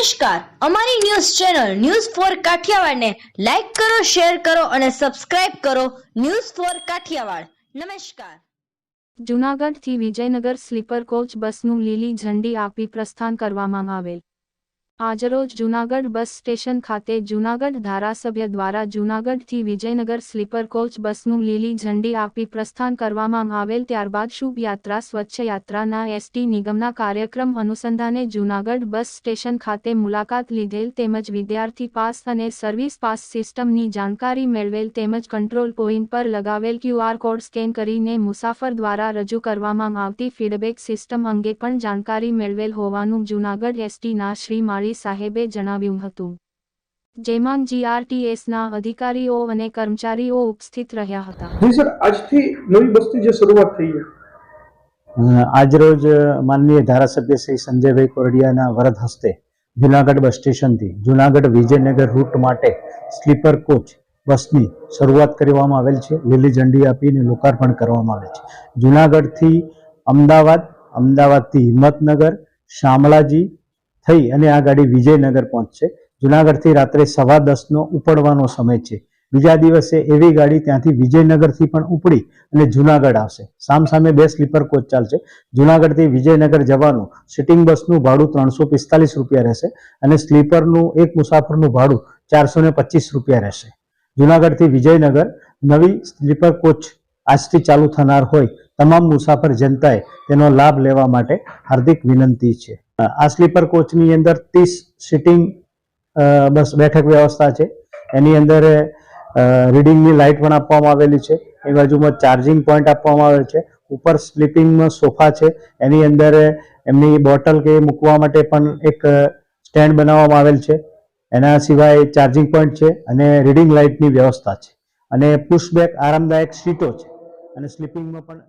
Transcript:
નમસ્કાર. અમારી news channel news for કાઠિયાવાડને લાઈક કરો, શેર કરો અને સબસ્ક્રાઇબ કરો ન્યૂઝ ફોર કાઠિયાવાડ. નમસ્કાર. જૂનાગઢથી વિજયનગર સ્લીપર કોચ બસનું લીલી ઝંડી આપી પ્રસ્થાન કરવામાં આવેલ. આજરોજ જૂનાગઢ બસ સ્ટેશન ખાતે જૂનાગઢ ધારાસભ્ય દ્વારા જૂનાગઢથી વિજયનગર સ્લીપર કોચ બસનું લીલી ઝંડી આપી પ્રસ્થાન કરવામાં આવેલ ત્યારબાદ શુભ યાત્રા સ્વચ્છ યાત્રાના એસટી નિગમના કાર્યક્રમ અનુસંધાને જૂનાગઢ બસ સ્ટેશન ખાતે મુલાકાત લીધેલ તેમજ વિદ્યાર્થી પાસ અને સર્વિસ પાસ સિસ્ટમની જાણકારી મેળવેલ તેમજ કંટ્રોલ પોઈન્ટ પર લગાવેલ ક્યુઆર કોડ સ્કેન કરીને મુસાફર દ્વારા રજૂ કરવામાં આવતી ફીડબેક સિસ્ટમ અંગે પણ જાણકારી મેળવેલ હોવાનું જૂનાગઢ એસટીના શ્રી માળી સાહેબે જણાવ્યું હતું. જેમાં જીઆરટીએસના અધિકારીઓ અને કર્મચારીઓ ઉપસ્થિત રહ્યા હતા. જી સર આજથી નવી બસની જે શરૂઆત થઈ છે. આજરોજ માનનીય ધારાસભ્ય શ્રી સંજયભાઈ કોરડિયાના વરદ હસ્તે જુનાગઢ બસ સ્ટેશનથી જુનાગઢ વિજયનગર રૂટ માટે સ્લીપર કોચ બસની શરૂઆત કરવામાં આવેલ છે. લીલી ઝંડી આપીને લોકાર્પણ કરવામાં આવેલ છે. જુનાગઢથી અમદાવાદ અમદાવાદથી હિંમતનગર શામળાજી થઈ અને આ ગાડી વિજયનગર પહોંચશે. જુનાગઢથી રાત્રે સવા દસનો ઉપડવાનો સમય છે. બીજા દિવસે એવી ગાડી ત્યાંથી વિજયનગરથી પણ ઉપડી અને જુનાગઢ આવશે. સામસામે બે સ્લીપર કોચ ચાલશે. જુનાગઢથી વિજયનગર જવાનું સિટિંગ બસનું ભાડું ત્રણસો પિસ્તાલીસ રૂપિયા રહેશે અને સ્લીપરનું એક મુસાફરનું ભાડું ચારસો ને પચીસ રૂપિયા રહેશે. જુનાગઢથી વિજયનગર નવી સ્લીપર કોચ આજથી ચાલુ થનાર હોય. તમામ મુસાફર જનતાએ તેનો લાભ લેવા માટે હાર્દિક વિનંતી છે. આ સ્લીપર કોચની અંદર ત્રીસ સિટિંગ બસ બેઠક વ્યવસ્થા છે. એની અંદર રીડિંગની લાઇટ પણ આપવામાં આવેલી છે. એ બાજુમાં ચાર્જિંગ પોઈન્ટ આપવામાં આવેલ છે. ઉપર સ્લીપિંગમાં સોફા છે. એની અંદર એમની બોટલ કે મૂકવા માટે પણ એક સ્ટેન્ડ બનાવવામાં આવેલ છે. એના સિવાય ચાર્જિંગ પોઈન્ટ છે અને રીડિંગ લાઇટની વ્યવસ્થા છે. અને પુશબેક આરામદાયક સીટો છે. અને સ્લીપિંગમાં પણ